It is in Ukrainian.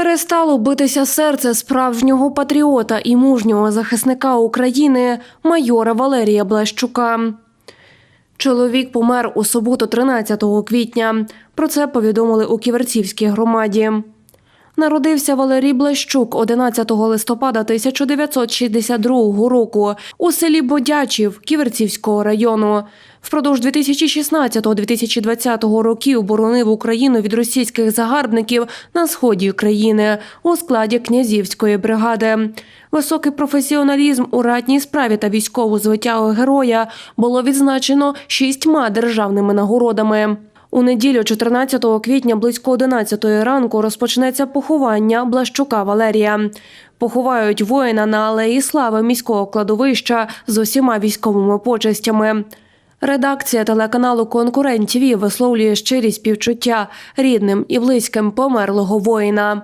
Перестало битися серце справжнього патріота і мужнього захисника України майора Валерія Блащука. Чоловік помер у суботу 13 квітня. Про це повідомили у Ківерцівській громаді. Народився Валерій Блащук 11 листопада 1962 року у селі Бодячів Ківерцівського району. Впродовж 2016-2020 років боронив Україну від російських загарбників на сході країни у складі князівської бригади. Високий професіоналізм у ратній справі та військову звитягу героя було відзначено шістьма державними нагородами. У неділю, 14 квітня, близько 11 ранку, розпочнеться поховання Блащука Валерія. Поховають воїна на алеї слави міського кладовища з усіма військовими почестями. Редакція телеканалу Конкурент ТВ висловлює щирі співчуття рідним і близьким померлого воїна.